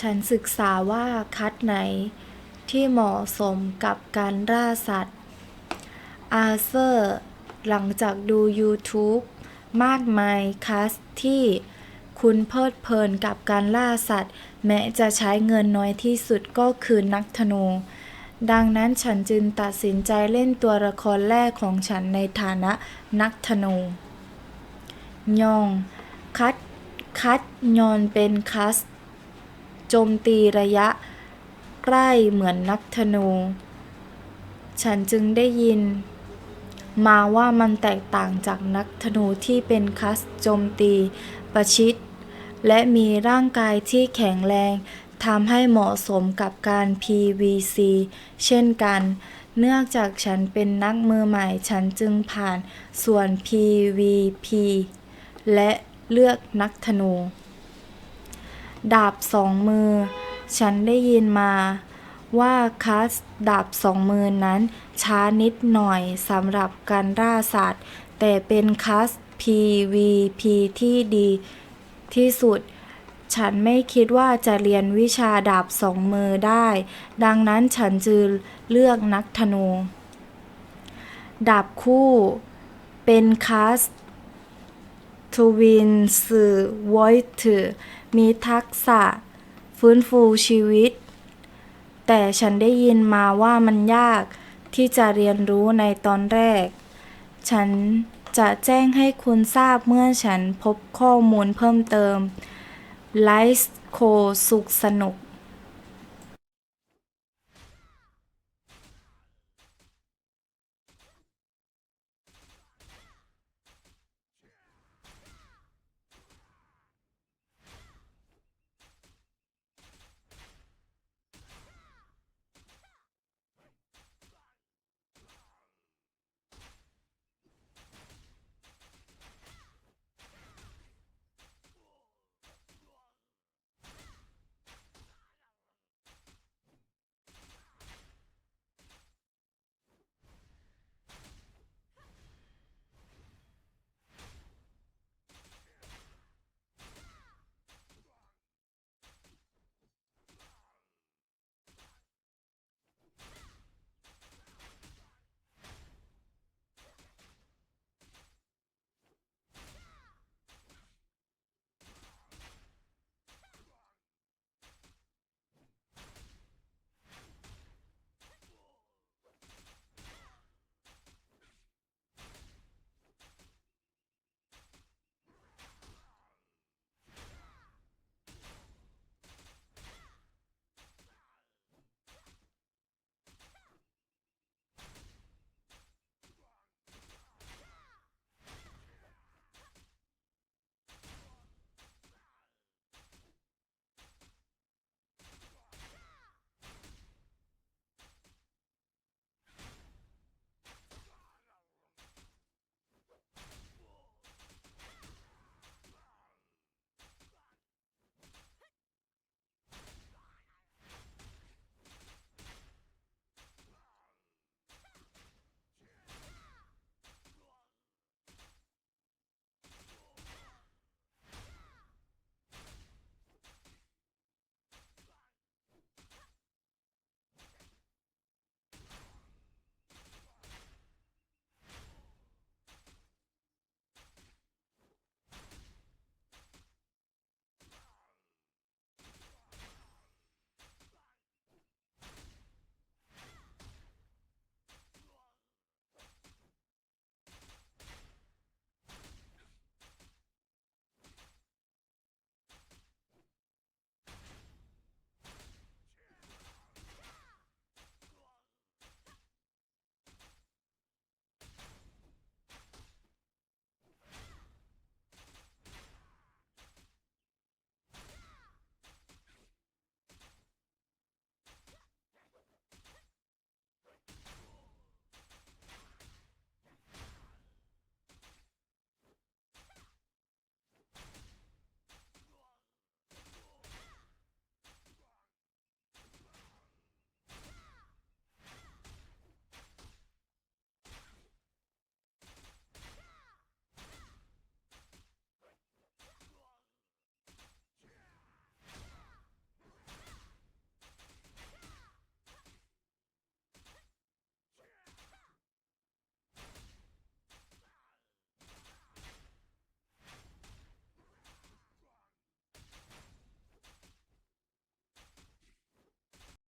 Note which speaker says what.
Speaker 1: ฉันศึกษาว่าคัดไหนที่เหมาะสมกับการล่าสัตว์ อาเซอร์ หลังจากดู YouTube มากมายคัสที่คุณเพลิดเพลินกับการล่าสัตว์ แม้จะใช้เงินน้อยที่สุดก็คือนักธนู ดังนั้นฉันจึงตัดสินใจเล่นตัวละครแรกของฉันในฐานะนักธนู ยอง คัด คัดยอนเป็นคัส โจมตีระยะ ใกล้เหมือนนักธนู ฉันจึงได้ยิน มาว่ามันแตกต่างจากนักธนูที่เป็นคัสโจมตี ประชิด และมีร่างกายที่แข็งแรงทำให้เหมาะสมกับการ PVC เช่นกัน เนื่องจากฉันเป็นนักมือใหม่ ฉันจึงผ่านส่วน PVP และเลือกนักธนู ดาบสองมือ ฉันได้ยินมาว่าคัสดาบสองมือนั้น ช้านิดหน่อยสำหรับการล่าสัตว์ แต่เป็นคัส PVP ที่ดีที่สุด ฉันไม่คิดว่าจะเรียนวิชาดาบสองมือได้ ดังนั้นฉันจึงเลือกนักธนู ดาบคู่ เป็นคัส ทวิน สื่อวอยต์มีทักษะ ฟื้นฟูชีวิต แต่ฉันได้ยินมาว่ามันยากที่จะเรียนรู้ในตอนแรก ฉันจะแจ้งให้คุณทราบเมื่อฉันพบข้อมูลเพิ่มเติม ไลฟ์โคสุขสนุก